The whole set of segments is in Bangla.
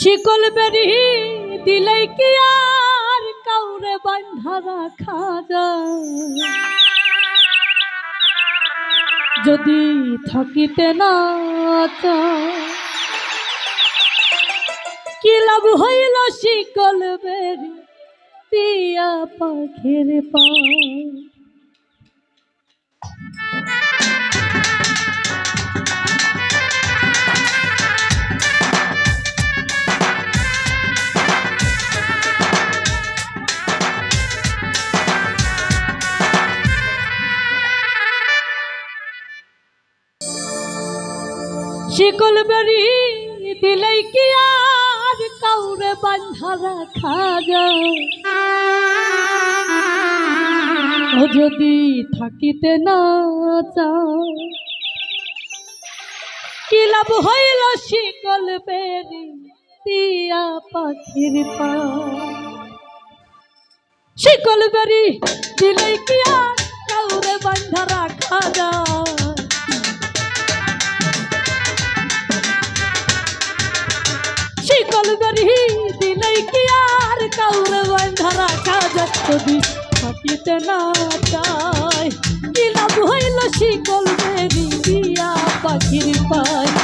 শিকল বেরি দিলেই কি আর কাউরে বান্ধা রাখা যদি থাকিতে না কি লাভ হইল শিকল বেরি টিয়া পাখির পা শিকল বেরি দিলেই কি আর কাউরে বান্ধা রাখা যায়? যদি থাকিতে না চায়, কি লাভ হইল শিকল বেরি টিয়া পাখির পা শিকল বেরি দিলেই কি আর কাউরে বান্ধা রাখা যায়? শিকল বেরি দিলেই কি আর? কাউরে বান্ধা রাখা যায় যদি থাকিতে না চায়। কি লাভ হইল শিকল বেরি দিয়া পাখির পায়?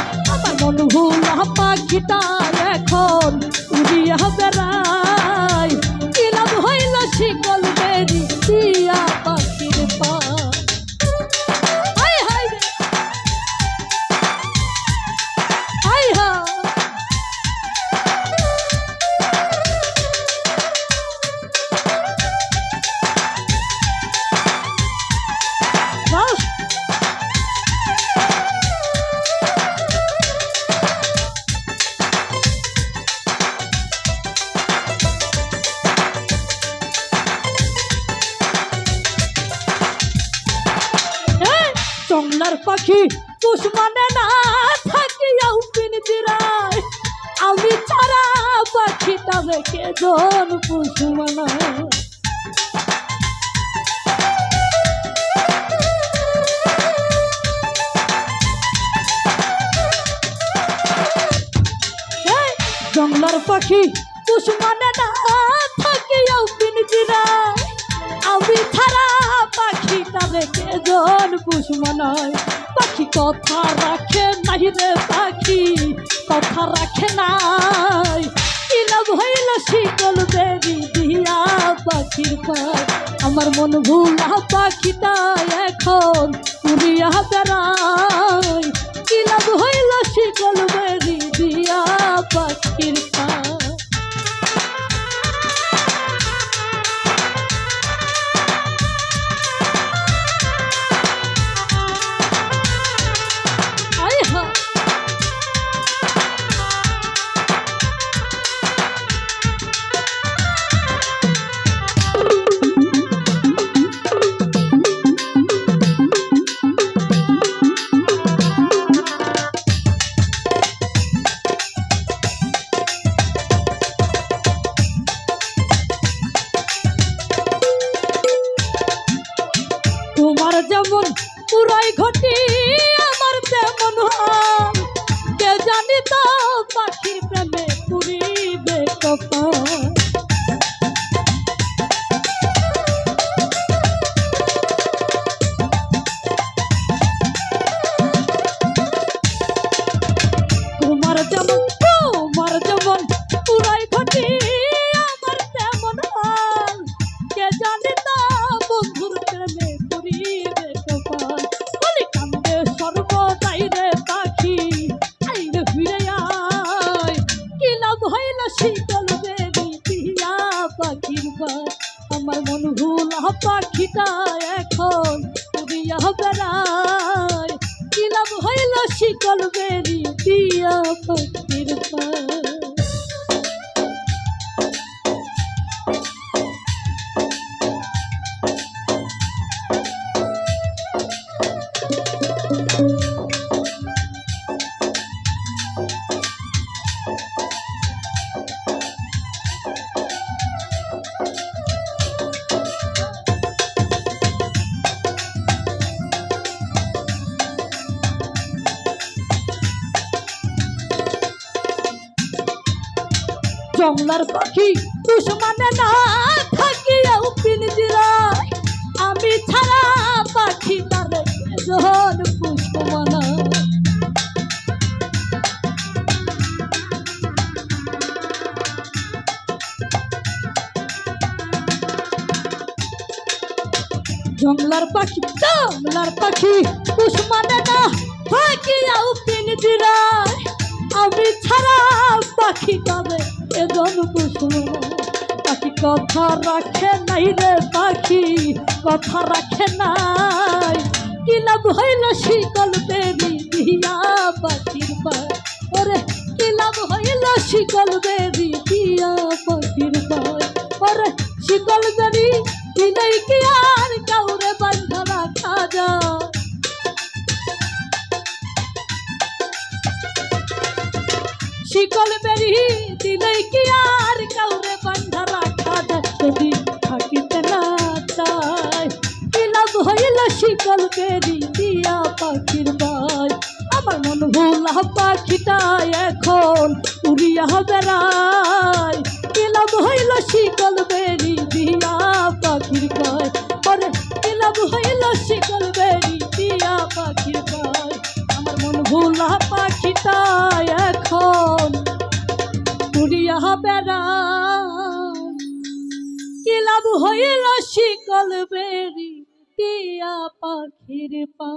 জংলার পাখি পুষ মানে না থাকিয়াও পিনজিরায় আমি ছাড়া পাখিটা রেখে জন পুষ জংলার পাখি পুষ মানে না থাকিয়াও পিনজিরায় আমি ছাড়া পাখি তাদেরকে জন পুষ মানায় পাখি কথা রাখে নাই রে পাখি, কথা রাখে নাই। কি লাভ হইল শিকল বেরি দিয়া পাখির পায় আমার মন ভুলা পাখিটা এখন উড়িয়া বেড়ায়। পুরাই ঘটি আমার তেমন হাল। কে জানি তো পাখির প্রেমে পুরিবে কপাল। যেমন শীতল বেরি জংলার পাখি পুষ মানে না থাকিয়াও পিনজিরায় আমি ছাড়া পাখি তারে যখন পুষ্প মানা জংলার পাখি জংলার পাখি পুষ মানে না কথা রাখে নাই রে পাখি, কথা রাখে নাই। কি লাভ হইল শিকল বেরি দিয়া পাখির পায়? ওরে, কি লাভ হইল শিকল বেরি দিয়া পাখির পায়? ওরে, শিকল বেরি দিলেই কি আর কাউরে বান্ধা রাখা যায়? শিকল বেরি দিলেই কি আর কাউরে বান্ধা বেরি দিয়া পাখির বাই আমার মন ভোলা পাখিটা এখন উড়িয়া বেড়ায়। কি লাভ হইল শিকল বেরি দিয়া পাখির বাই পরে কি লাভ হইল শিকল বেরি দিয়া পাখির বাই আমার মন ভোলা পাখিটা এখন উড়িয়া বেড়ায়। কি হইল শিকল বেরি টিয়া পাখির পা